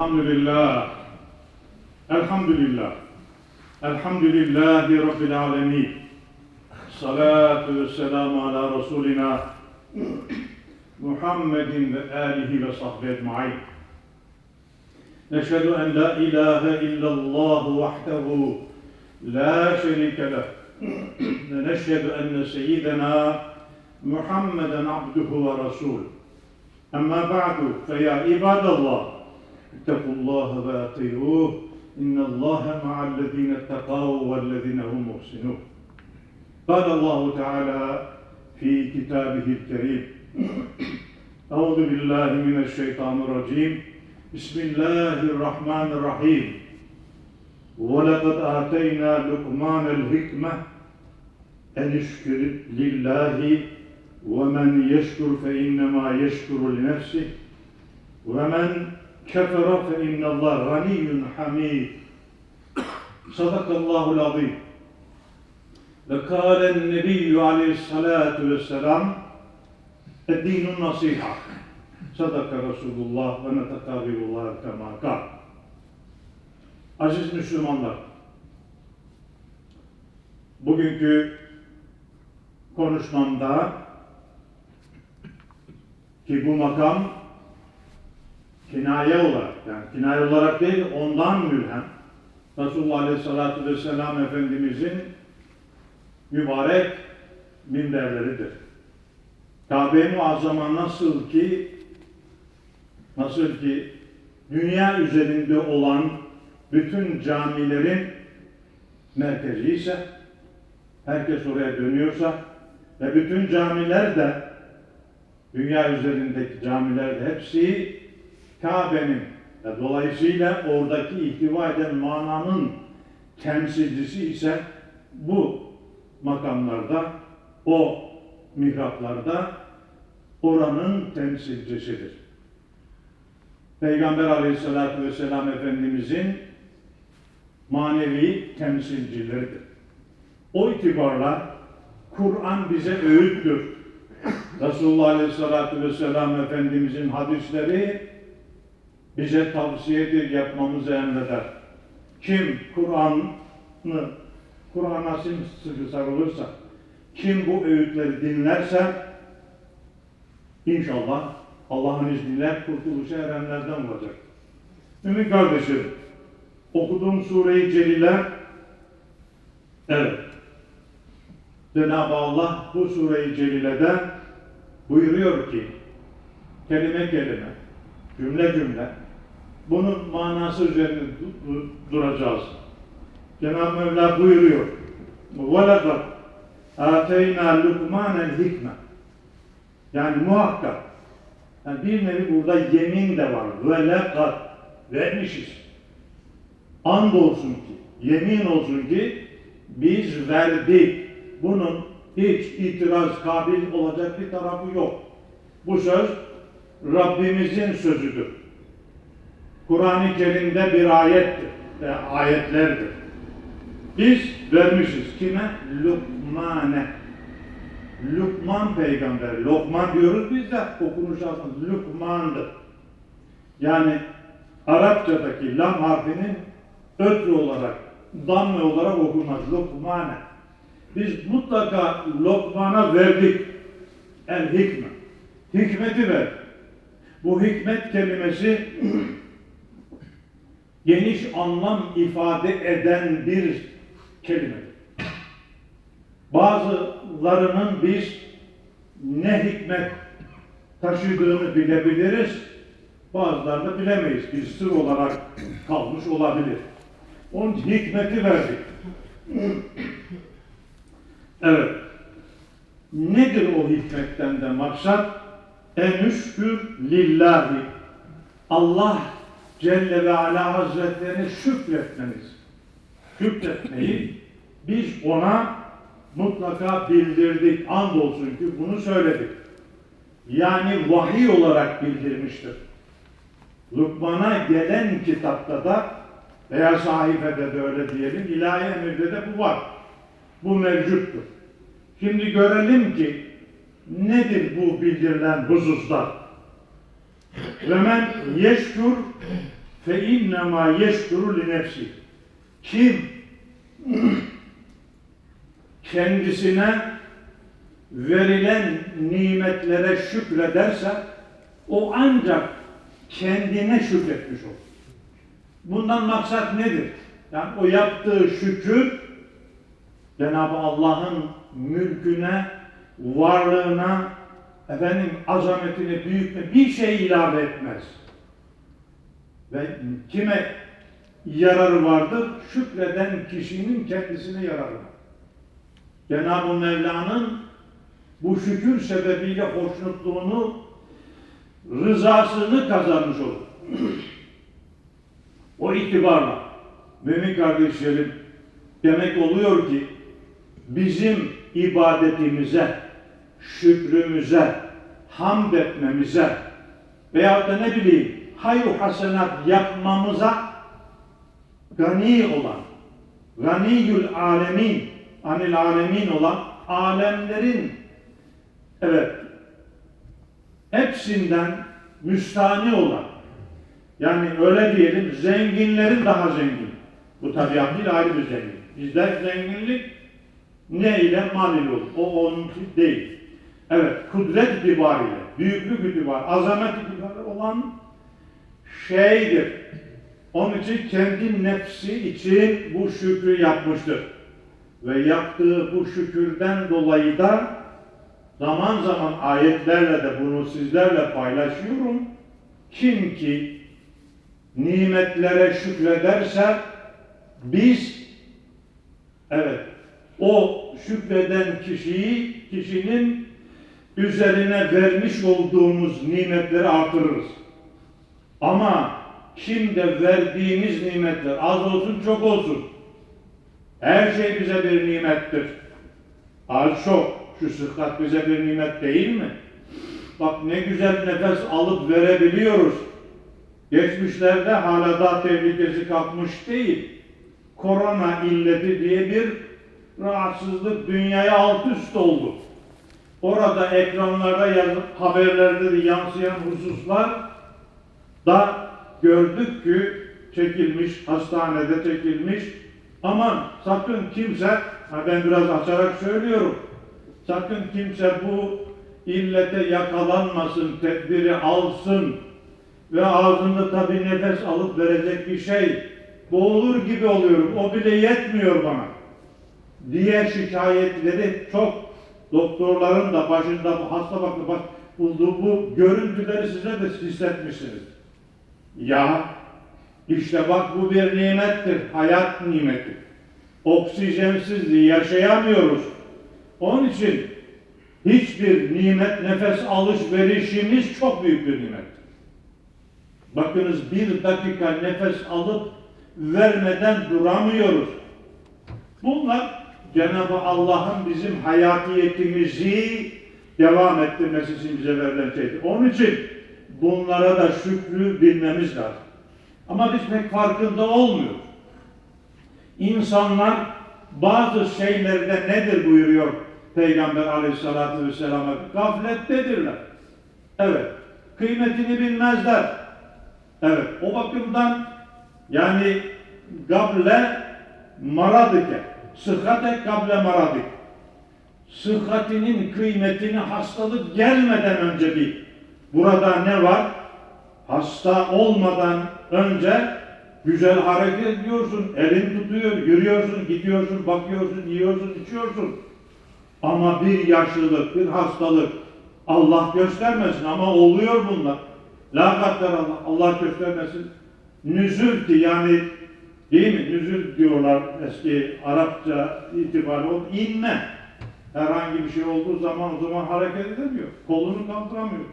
الحمد لله. الحمد لله. الحمد لله رب العالمين. الصلاة والسلام على رسولنا محمد وآله وصحبه أجمعين. نشهد أن لا إله إلا الله وحده لا شريك له. ونشهد أن سيدنا محمدا عبده ورسوله. أما بعد فيا عباد الله اتقوا الله وأطيعوه. إن الله مع الذين اتقوا والذين هم محسنون. قال الله تعالى في كتابه الكريم أعوذ بالله من الشيطان الرجيم. بسم الله الرحمن الرحيم. ولقد آتينا لقمان الحكمة أن اشكر لله ومن يشكر فإنما يشكر لنفسه ومن kefere fe innallah ganiyyun hamid. Sadakallahu l-azim. Ve kâlen nebiyyü aleyhissalâtu vesselam Eddinun nasiha. Sadaka Resulullah ve netekabilullah temaka. Aziz Müslümanlar, bugünkü konuşmamda ki bu makam kinaye olarak, yani kinaye olarak değil, ondan mülhem, Resulullah Aleyhisselatü Vesselam Efendimizin mübarek minberleridir. Kabe-i Muazzama nasıl ki, nasıl ki dünya üzerinde olan bütün camilerin merkezi ise, herkes oraya dönüyorsa ve bütün camiler de dünya üzerindeki camiler de hepsi Kabe'nin ve dolayısıyla oradaki ihtiva eden mananın temsilcisi ise bu makamlarda, o mihraplarda oranın temsilcisidir. Peygamber aleyhissalatü vesselam Efendimizin manevi temsilcileridir. O itibarla Kur'an bize öğüttür. Resulullah Aleyhisselatü Vesselam Efendimizin hadisleri bize tavsiyedir, yapmamızı emreder. Kim Kur'an'ı, Kur'an'a sıkı sarılırsa, kim bu öğütleri dinlerse, inşallah Allah'ın izniyle kurtuluşa erenlerden olacak. Mümin kardeşim, okuduğum sure-i celile, evet, Cenab-ı Allah bu sure-i celilede buyuruyor ki, kelime kelime, cümle cümle, bunun manası üzerinde du- du- duracağız. Cenab-ı Mevla buyuruyor, وَلَقَدْ اَتَيْنَا لُقْمَانَ الْحِكْمَةِ Yani muhakkak, yani bir nevi burada yemin de var. وَلَقَدْ vermişiz. Andolsun ki, yemin olsun ki biz verdik. Bunun hiç itiraz kabil olacak bir tarafı yok. Bu söz Rabbimizin sözüdür. Kur'an-ı Kerim'de bir ayettir ve ayetlerdir. Biz vermişiz. Kime? Lukmane. Lukman peygamber. Lokman diyoruz biz de okunuş aslında Lukman'dır. Yani Arapçadaki lam harfinin ötrü olarak, damme olarak okunmaz. Lokmane. Biz mutlaka Lokman'a verdik. El hikme. Hikmeti ver. Bu hikmet kelimesi geniş anlam ifade eden bir kelimedir. Bazılarının biz ne hikmet taşıdığını bilebiliriz, bazıları da bilemeyiz. Bir sır olarak kalmış olabilir. Onun hikmeti verdik. Evet. Nedir o hikmetten de maksat? Enüşkür lillahi. Allah Celle ve Ala Hazretlerine şükretmeniz. Şükretmeyi biz ona mutlaka bildirdik. Andolsun ki bunu söyledik. Yani vahiy olarak bildirmiştir. Lukman'a gelen kitapta da veya sahifede de öyle diyelim, ilahi emirde de bu var. Bu mevcuttur. Şimdi görelim ki nedir bu bildirilen hususlar? Ve men yeşkur fe innema yeşkuru li nefsi. Kim kendisine verilen nimetlere şükrederse o ancak kendine şükretmiş olur. Bundan maksat nedir? Yani o yaptığı şükür Cenab-ı Allah'ın mülküne, varlığına, efendim azametine, büyüklüğüne bir şey ilave etmez. Ve kime yararı vardır? Şükreden kişinin kendisine yararı var. Cenab-ı Mevla'nın bu şükür sebebiyle hoşnutluğunu, rızasını kazanmış olur. o itibarla mümin kardeşlerim demek oluyor ki bizim ibadetimize, şükrümüze, hamd etmemize veyahut da ne bileyim hayır hasenat yapmamıza gani olan, ganiyül alemin, anil alemin olan alemlerin evet hepsinden müstani olan yani öyle diyelim zenginlerin daha zengin. Bu tabiat değil ayrı bir zengin. Bizde zenginlik ne ile mal ile olur. O onun değil. Evet, kudret itibariyle, büyüklük itibariyle, azamet itibariyle olan şeydir. Onun için kendi nefsi için bu şükrü yapmıştır. Ve yaptığı bu şükürden dolayı da zaman zaman ayetlerle de bunu sizlerle paylaşıyorum. Kim ki nimetlere şükrederse biz evet o şükreden kişiyi kişinin üzerine vermiş olduğumuz nimetleri artırırız. Ama şimdi verdiğimiz nimetler az olsun çok olsun. Her şey bize bir nimettir. Az çok şu sıhhat bize bir nimet değil mi? Bak ne güzel nefes alıp verebiliyoruz. Geçmişlerde hala da tehlikesi kalkmış değil. Korona illeti diye bir rahatsızlık dünyaya alt üst oldu. Orada ekranlarda yazıp haberlerde de yansıyan hususlar da gördük ki çekilmiş, hastanede çekilmiş. Aman sakın kimse, ben biraz açarak söylüyorum, sakın kimse bu illete yakalanmasın, tedbiri alsın ve ağzında tabi nefes alıp verecek bir şey boğulur gibi oluyorum. O bile yetmiyor bana. Diğer şikayetleri çok doktorların da başında bu hasta baklı bak bulduğu bu görüntüleri size de hissetmişsiniz. Ya işte bak bu bir nimettir, hayat nimeti. Oksijensiz yaşayamıyoruz. Onun için hiçbir nimet, nefes alışverişimiz çok büyük bir nimet. Bakınız bir dakika nefes alıp vermeden duramıyoruz. Bunlar Cenab-ı Allah'ın bizim hayatiyetimizi devam ettirmesi için bize verilen şeydir. Onun için bunlara da şükrü bilmemiz lazım. Ama biz pek farkında olmuyoruz. İnsanlar bazı şeylerde nedir buyuruyor Peygamber aleyhissalatü vesselam'a? Gaflettedirler. Evet. Kıymetini bilmezler. Evet. O bakımdan yani gable maradike. Sıhhate gable maradik. Sıhhatinin kıymetini hastalık gelmeden önce bir burada ne var? Hasta olmadan önce güzel hareket ediyorsun, elin tutuyor, yürüyorsun, gidiyorsun, bakıyorsun, yiyorsun, içiyorsun. Ama bir yaşlılık, bir hastalık Allah göstermesin ama oluyor bunlar. La Allah, Allah göstermesin. Nüzülti yani değil mi? Nüzül diyorlar eski Arapça itibariyle o inme. Herhangi bir şey olduğu zaman o zaman hareket edemiyor. Kolunu kaldıramıyor.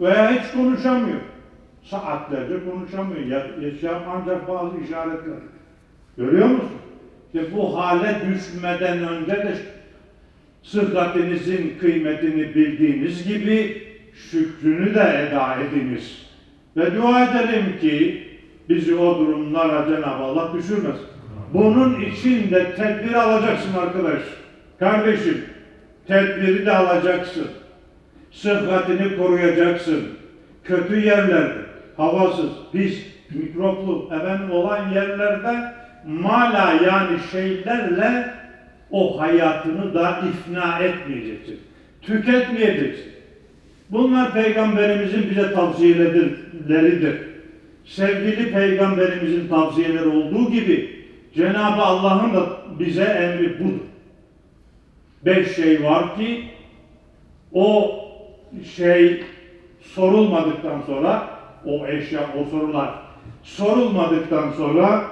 Veya hiç konuşamıyor. Saatlerce konuşamıyor. Ya, yaşayan ancak bazı işaretler. Görüyor musun? İşte bu hale düşmeden önce de sıhhatinizin kıymetini bildiğiniz gibi şükrünü de eda ediniz. Ve dua edelim ki bizi o durumlara Cenab-ı Allah düşürmesin. Bunun için de tedbir alacaksın arkadaş. Kardeşim, tedbiri de alacaksın. Sıhhatini koruyacaksın. Kötü yerlerde, havasız, pis, mikroplu efendim olan yerlerde mala yani şeylerle o hayatını da ifna etmeyeceksin. Tüketmeyeceksin. Bunlar peygamberimizin bize tavsiyeleridir. Sevgili peygamberimizin tavsiyeleri olduğu gibi Cenab-ı Allah'ın da bize emri budur. Beş şey var ki o şey sorulmadıktan sonra o eşya, o sorular sorulmadıktan sonra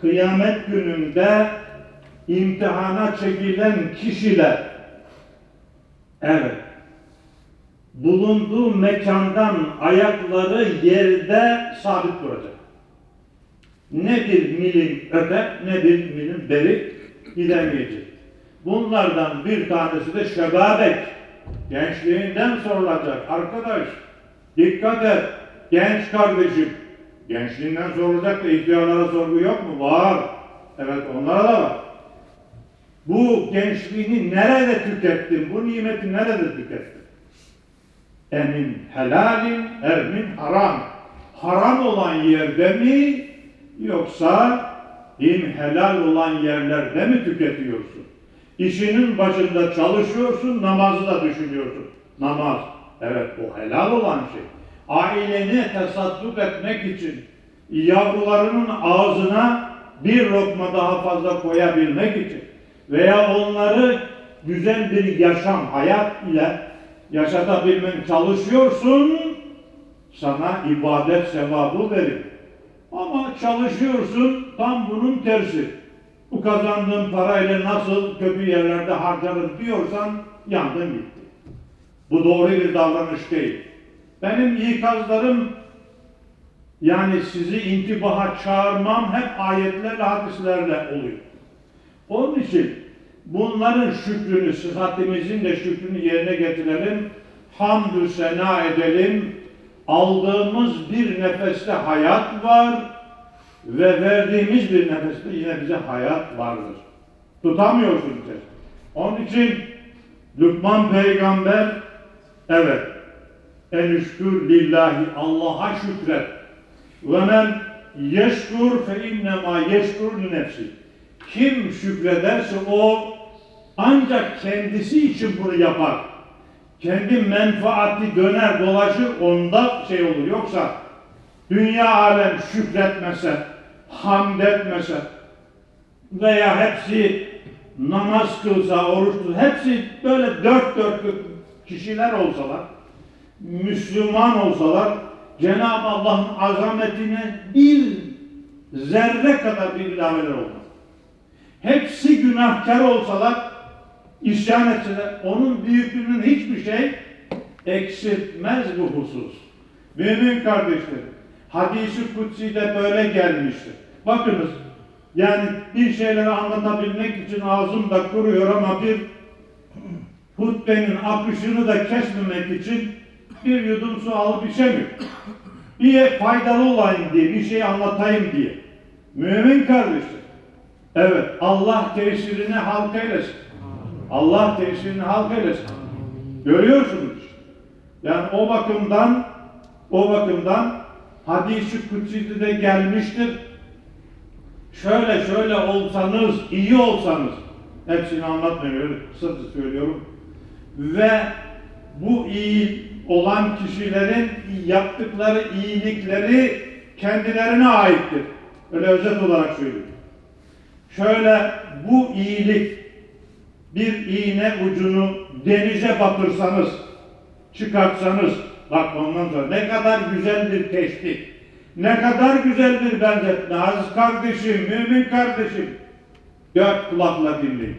kıyamet gününde imtihana çekilen kişiler evet bulunduğu mekandan ayakları yerde sabit duracak. Ne bir milin öte ne bir milin beri gidemeyecek. Bunlardan bir tanesi de şebabek. Gençliğinden sorulacak. Arkadaş dikkat et. Genç kardeşim. Gençliğinden sorulacak da ihtiyarlara sorgu yok mu? Var. Evet onlara da var. Bu gençliğini nerede tükettin? Bu nimeti nerede tükettin? Emin helalin, emin haram. Haram olan yerde mi yoksa im helal olan yerlerde mi tüketiyorsun? İşinin başında çalışıyorsun, namazı da düşünüyorsun. Namaz, evet o helal olan şey. Aileni tesadduk etmek için yavrularının ağzına bir lokma daha fazla koyabilmek için veya onları güzel bir yaşam, hayat ile yaşatabilmen çalışıyorsun, sana ibadet sevabı verir. Ama çalışıyorsun tam bunun tersi. Bu kazandığın parayla nasıl kötü yerlerde harcarım diyorsan yandın gitti. Bu doğru bir davranış değil. Benim ikazlarım yani sizi intibaha çağırmam hep ayetlerle, hadislerle oluyor. Onun için bunların şükrünü, sıhhatimizin de şükrünü yerine getirelim. Hamdü sena edelim. Aldığımız bir nefeste hayat var ve verdiğimiz bir nefeste yine bize hayat vardır. Tutamıyorsun sen. Onun için Lükman peygamber evet enüşkür lillahi Allah'a şükret. Ve men yeşkur fe innema yeşkur nefsi. Kim şükrederse o ancak kendisi için bunu yapar. Kendi menfaati döner dolaşır onda şey olur. Yoksa dünya alem şükretmese, hamd etmese veya hepsi namaz kılsa, oruç tutsa, hepsi böyle dört dörtlük kişiler olsalar, Müslüman olsalar, Cenab-ı Allah'ın azametine bir zerre kadar bir ilaveler olmaz. Hepsi günahkar olsalar, isyan etseler, onun büyüklüğünün hiçbir şey eksiltmez bu husus. Mümin kardeşlerim, hadisi kutsi'de böyle gelmiştir. Bakınız, yani bir şeyleri anlatabilmek için ağzım da kuruyor ama bir hutbenin akışını da kesmemek için bir yudum su alıp içemiyor. Bir faydalı olayım diye, bir şey anlatayım diye. Mümin kardeşler, evet Allah tesirini halk eylesin. Allah tesirini halk eylesin. Görüyorsunuz. Yani o bakımdan o bakımdan hadis-i kutsi'de de gelmiştir. Şöyle şöyle olsanız, iyi olsanız, hepsini anlatmıyorum, kısaca söylüyorum. Ve bu iyi olan kişilerin yaptıkları iyilikleri kendilerine aittir. Öyle özet olarak söylüyorum. Şöyle bu iyilik bir iğne ucunu denize batırsanız, çıkartsanız, bak ondan sonra ne kadar güzel bir ne kadar güzel bir benzetme. Aziz kardeşim, mümin kardeşim, dört kulakla dinleyin.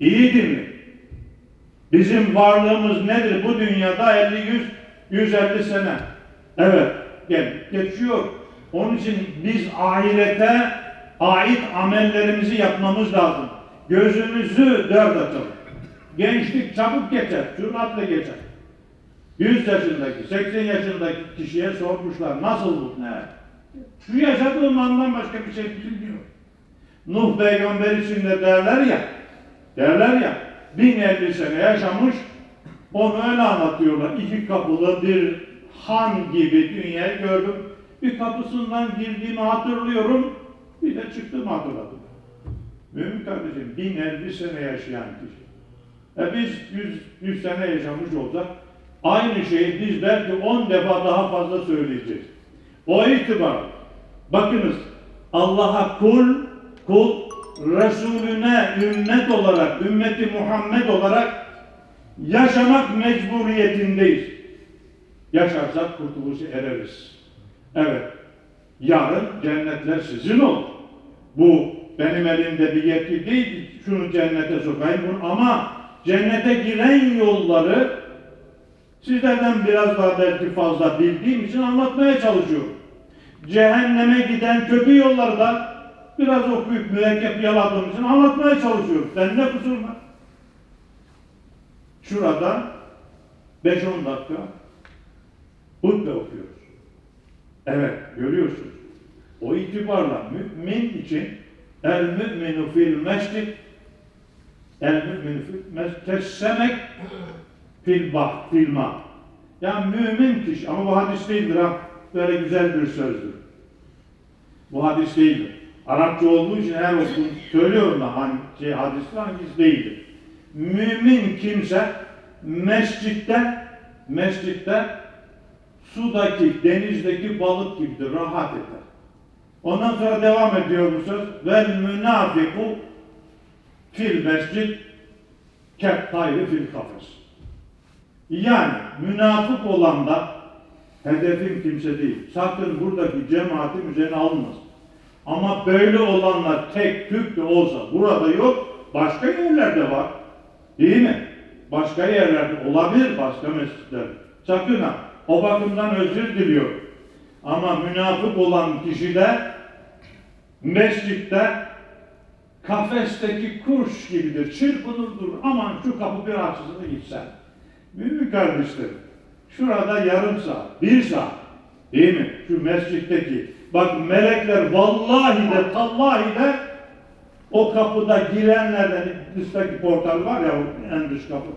İyi dinleyin. Bizim varlığımız nedir bu dünyada 50 100 150 sene. Evet, gel geçiyor. Onun için biz ahirete ait amellerimizi yapmamız lazım. Gözümüzü dört açalım. Gençlik çabuk geçer, süratle geçer. 100 yaşındaki, 80 yaşındaki kişiye sormuşlar nasıl bu ne? Şu yaşadığım andan başka bir şey bilmiyor. Nuh peygamber için de derler ya, derler ya, 1050 sene yaşamış, onu öyle anlatıyorlar. İki kapılı bir han gibi dünyayı gördüm. Bir kapısından girdiğimi hatırlıyorum, bir de çıktığımı hatırladım. Mümin kardeşim, 1050 sene yaşayan kişi. E biz 100, 100 sene yaşamış olsak, aynı şeyi biz belki 10 defa daha fazla söyleyeceğiz. O itibar, bakınız, Allah'a kul, kul, Resulüne ümmet olarak, ümmeti Muhammed olarak yaşamak mecburiyetindeyiz. Yaşarsak kurtuluşa ereriz. Evet, yarın cennetler sizin olur. Bu benim elimde bir yetki değil, şunu cennete sokayım bunu ama cennete giren yolları sizlerden biraz daha belki fazla bildiğim için anlatmaya çalışıyorum. Cehenneme giden kötü yolları da biraz okuyup mürekkep yaladığım için anlatmaya çalışıyorum. Ben ne kusur var? Şurada 5-10 dakika hutbe okuyoruz. Evet, görüyorsunuz. O itibarla mümin için el müminu fil mescid el müminu fil mescid kessemek fil bah, fil ma. Yani mümin kişi ama bu hadis değildir ha. Böyle güzel bir sözdür. Bu hadis değildir. Arapça olduğu için her okul söylüyorum da hangi şey hadis hangisi değildir. Mümin kimse mescitte mescitte sudaki, denizdeki balık gibidir, rahat eder. Ondan sonra devam ediyor bu söz. Vel münafiku fil mescid kep tayri fil kafes. Yani münafık olan da hedefim kimse değil. Sakın buradaki cemaatin üzerine alınmasın. Ama böyle olanlar tek tük de olsa burada yok, başka yerlerde var. Değil mi? Başka yerlerde olabilir, başka mescitler. Sakın ha. O bakımdan özür diliyorum. Ama münafık olan kişiler mescitte kafesteki kuş gibidir. Çırpınır durur. Aman şu kapı bir açısını gitsen. Mümin kardeşlerim, şurada yarım saat, bir saat değil mi? Şu mescitteki. Bak melekler vallahi de tallahi de o kapıda girenlerden dıştaki portal var ya en dış kapı.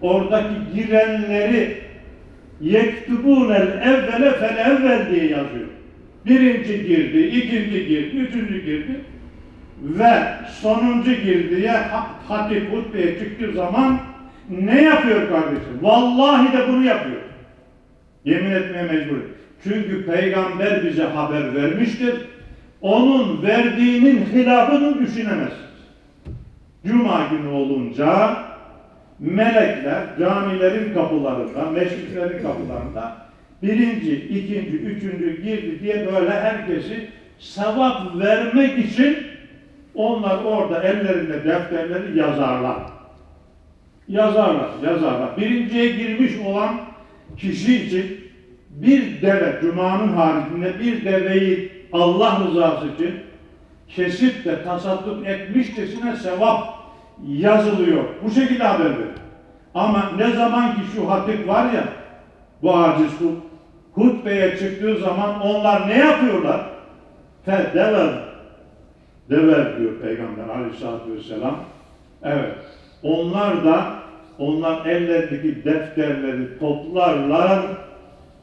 Oradaki girenleri yektubunel evvele fel evvel diye yazıyor. Birinci girdi, ikinci girdi, üçüncü girdi ve sonuncu girdiye hatip hutbeye çıktığı zaman ne yapıyor kardeşim? Vallahi de bunu yapıyor. Yemin etmeye mecbur. Çünkü peygamber bize haber vermiştir. Onun verdiğinin hilafını düşünemezsiniz. Cuma günü olunca melekler camilerin kapılarında, meşriklerin kapılarında birinci, ikinci, üçüncü girdi diye böyle herkesi sevap vermek için onlar orada ellerinde defterleri yazarlar. Yazarlar, yazarlar. Birinciye girmiş olan kişi için bir deve, Cuma'nın haricinde bir deveyi Allah rızası için kesip de tasadduk etmişçesine sevap yazılıyor. Bu şekilde haber verir. Ama ne zaman ki şu hatip var ya, bu aciz kul, hutbeye çıktığı zaman onlar ne yapıyorlar? Fedever, dever diyor Peygamber aleyhissalatü vesselam. Evet, onlar da, onlar ellerindeki defterleri toplarlar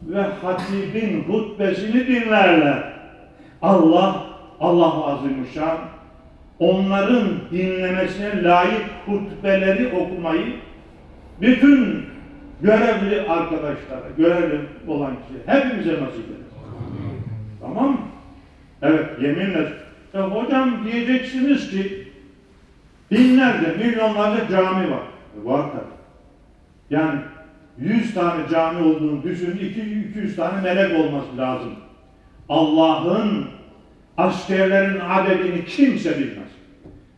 ve hatibin hutbesini dinlerler. Allah, Allah azimuşşan, onların dinlemesine layık hutbeleri okumayı bütün görevli arkadaşlara, görevli olan kişi hepimize nasip eder. Tamam? Evet, yeminle. E hocam diyeceksiniz ki binlerce, milyonlarca cami var. E var tabii. Yani 100 tane cami olduğunu düşün, 200 tane melek olması lazım. Allah'ın askerlerin adedini kimse bilmez.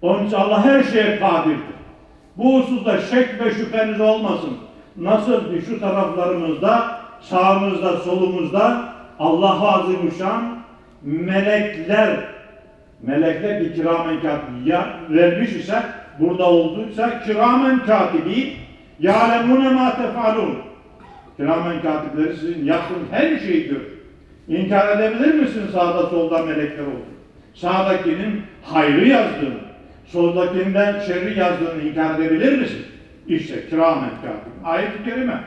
Onun için Allah her şeye kadirdir. Bu hususta şek ve şüpheniz olmasın. Nasıl ki şu taraflarımızda, sağımızda, solumuzda Allah Azimuşşan melekler, melekler ki kiramen katibi ya vermiş ise, burada olduysa kiramen katibi yâlemûne mâ tefalûn. Kiramen katipleri sizin yaptığınız her şeyi görür. İnkar edebilir misin sağda solda melekler olduğunu? Sağdakinin hayrı yazdığını, soldakinden şerri yazdığını inkar edebilir misin? İşte kiramen katip. Ayet-i kerime.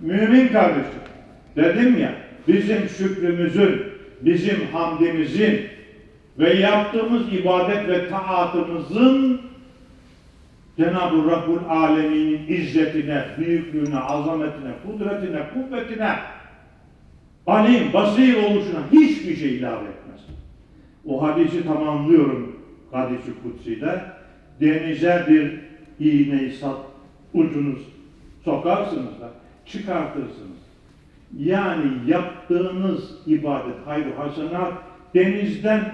Mümin kardeşim. Dedim ya bizim şükrümüzün bizim hamdimizin ve yaptığımız ibadet ve taatımızın Cenab-ı Rabbul Alemin'in izzetine, büyüklüğüne, azametine, kudretine, kuvvetine, alim, basir oluşuna hiçbir şey ilave etmez. O hadisi tamamlıyorum hadisi kutsi'de. Denize bir iğneyi sat, ucunuz sokarsınız da çıkartırsınız. Yani yaptığınız ibadet, hayır hasenat denizden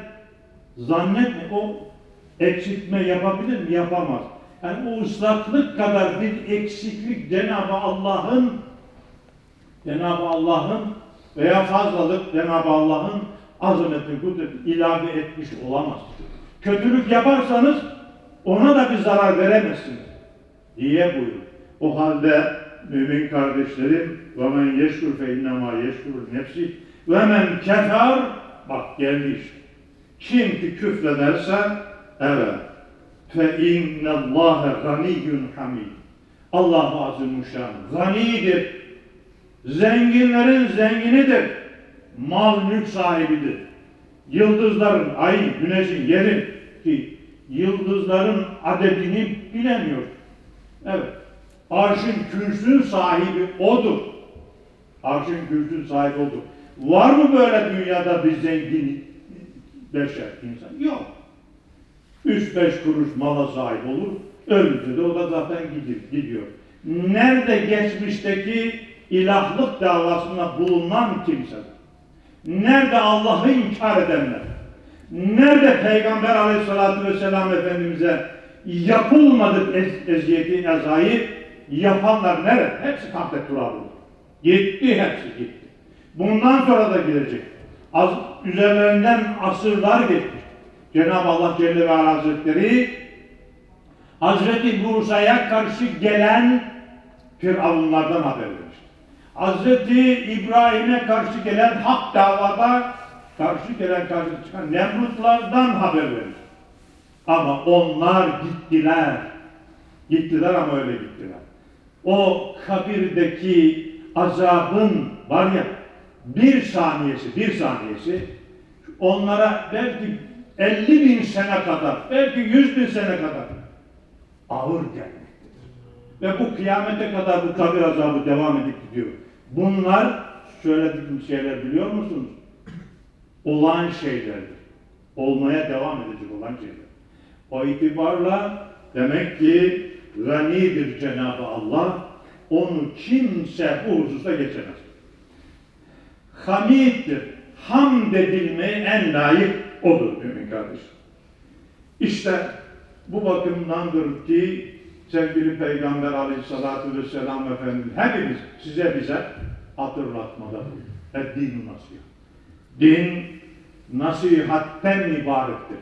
zannetme o eksiltme yapabilir mi? Yapamaz. Yani o ıslaklık kadar bir eksiklik Cenab-ı Allah'ın Cenab-ı Allah'ın veya fazlalık Cenab-ı Allah'ın azametini, kudretini ilave etmiş olamaz. Kötülük yaparsanız ona da bir zarar veremezsiniz diye buyur. O halde mümin kardeşlerim ve men yeşkur fe innema yeşkur nefsi ve men kefer bak geldi işte. Kim ki küfrederse evet fe innallâhe ganiyyun hamid. Allah azimuşşan ganidir. Zenginlerin zenginidir. Mal mülk sahibidir. Yıldızların, ayın, güneşin, yerin ki yıldızların adedini bilemiyor. Evet. Arşın kürsün sahibi odur. Arşın kürsün sahibi odur. Var mı böyle dünyada bir zengin beşer insan? Yok. Üç beş kuruş mala sahip olur. Ölünce de o da zaten gidip gidiyor. Nerede geçmişteki ilahlık davasında bulunan kimseler? Nerede Allah'ı inkar edenler? Nerede Peygamber aleyhissalatü vesselam Efendimiz'e yapılmadık ez eziyeti, ezayı yapanlar nerede? Hepsi kahpe turabı. Gitti hepsi gitti. Bundan sonra da gelecek. Az, üzerlerinden asırlar geçmiş. Cenab-ı Allah Celle ve Ala Hazretleri Hazreti Musa'ya karşı gelen Firavunlardan haber vermiş. Hazreti İbrahim'e karşı gelen hak davada karşı gelen karşı çıkan Nemrutlardan haber verir. Ama onlar gittiler. Gittiler ama öyle gittiler. O kabirdeki azabın var ya bir saniyesi, bir saniyesi onlara belki 50 bin sene kadar, belki 100 bin sene kadar ağır gelmektedir. Ve bu kıyamete kadar bu kabir azabı devam edip gidiyor. Bunlar söylediğim şeyler biliyor musunuz? Olan şeylerdir. Olmaya devam edecek olan şeyler. O itibarla demek ki ganidir Cenab-ı Allah. Onu kimse bu hususta geçemez. Hamiddir. Hamd edilmeye en layık odur mümin kardeşim. İşte bu bakımdandır ki sevgili Peygamber aleyhissalatü vesselam Efendimiz hepimiz size bize hatırlatmada buyuruyor. Din nasihat. Din nasihatten ibarettir.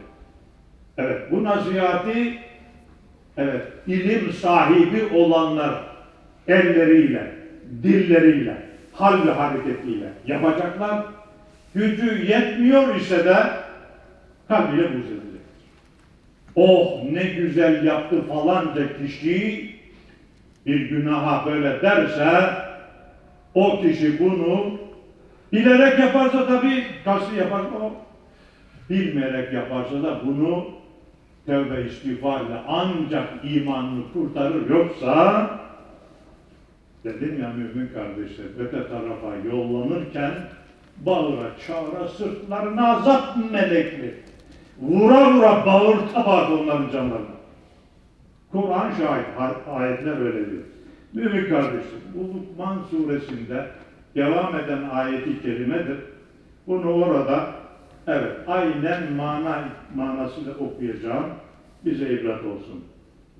Evet bu nasihati evet ilim sahibi olanlar elleriyle, dilleriyle, hal ve hareketiyle yapacaklar. Gücü yetmiyor ise de kalbiyle buğz edecektir. Oh ne güzel yaptı falanca kişi bir günaha böyle derse o kişi bunu bilerek yaparsa tabii kasti yaparsa o bilmeyerek yaparsa da bunu tevbe istiğfarla ancak imanını kurtarır yoksa dedim ya mümin kardeşler öte tarafa yollanırken bağıra çağıra sırtlarına azap melekli vura vura bağırta bağırta onların canlarına. Kur'an şahit ayetler öyle diyor. Mümin kardeşim bu Lukman suresinde devam eden ayeti kerimedir. Bunu orada evet aynen mana manasıyla okuyacağım. Bize ibret olsun.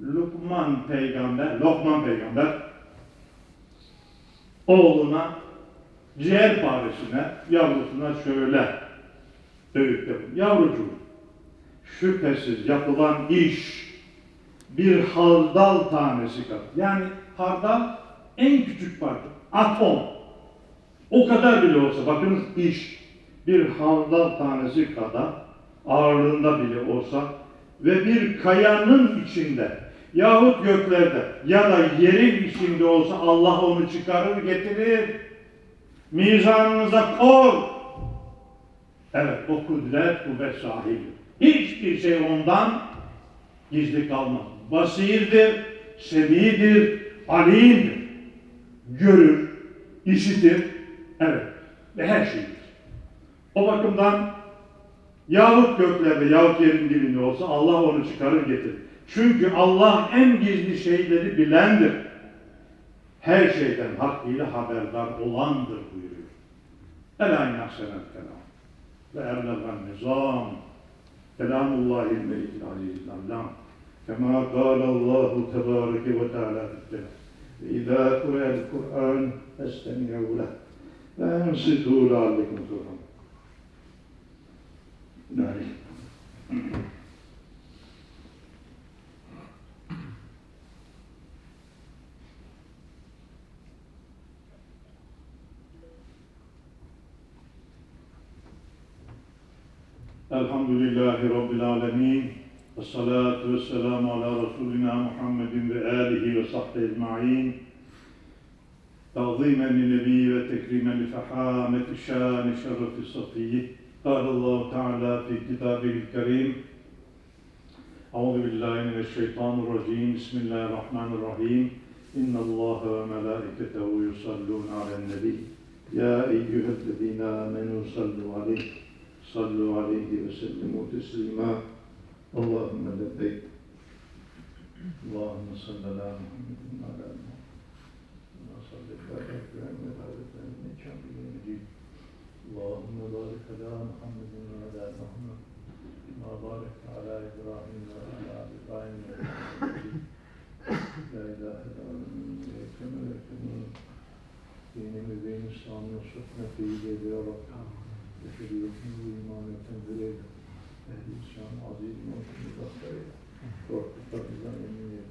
Lukman peygamber, Lokman peygamber oğluna ciğer paresine, yavrusuna şöyle öğütte Yavrucuğum, şüphesiz yapılan iş bir hardal tanesi kadar. Yani hardal en küçük parça, atom. O kadar bile olsa, bakınız iş bir hardal tanesi kadar ağırlığında bile olsa ve bir kayanın içinde yahut göklerde ya da yerin içinde olsa Allah onu çıkarır getirir. Mizanınıza koy. Evet, o kudret, kuvvet sahibi. Hiçbir şey ondan gizli kalmaz. Basirdir, semidir, alimdir. Görür, işitir, evet ve her şeydir. O bakımdan yahut göklerde yahut yerin dibinde olsa Allah onu çıkarır getirir. Çünkü Allah en gizli şeyleri bilendir. Her şeyden hakkıyla haberdar olandır buyuruyor. Ela in ahsenel kelam ve erlegan nizam kelamullahil melikil azizil allam kema kâlallahu tebâreke ve teâlâ fittelah ve idâ kureyel Kur'an estemi'u ve ensitû leallekum turhamun الحمد لله رب العالمين الصلاة والسلام على رسولنا محمد وآله وصحبه أجمعين. تعظيما للنبي وتكريما لفحامة الشان شرف الصفيه قال الله تعالى في كتابه الكريم أعوذ بالله من الشيطان الرجيم. بسم الله الرحمن الرحيم. إن الله وملائكته يصلون على النبي. يا أيها الذين آمنوا صلوا عليه. صلوا عليه وسلموا تسليما. اللهم لبيك. اللهم صل على محمد وعلى آل محمد اللهم Allahümme barik ala Muhammedin ve ala Muhammed. Ma barik ala İbrahim ve ala İbrahim ve La ilahe illallahü melekenin dinimi beyin İslam'ın sohbeti geliyorlar. Düşürüyorsun bu imaneten dileyle. Ehli İslam aziz mümkün uzaklarıyla. Korkutlarımızdan emin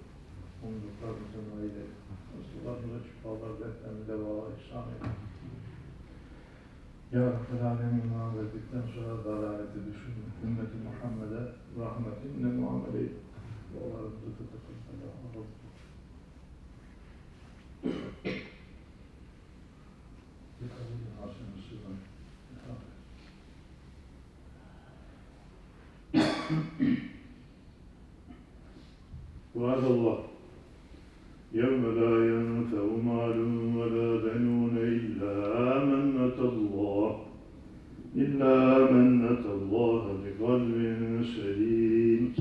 Umduklarımızdan aile. Nasıllarımıza şifalar, dertlerimize bağlı ihsan eyle. Ya Rabbil Alemin mağazetikten sonra dalaleti düşünme. Ümmeti Muhammed'e rahmetinle muamele et. Allah'ın tutu tutu tutu وهذا الله يوم لا ينفع مال ولا بنون إلا من أتى الله إلا من أتى الله بقلب سليم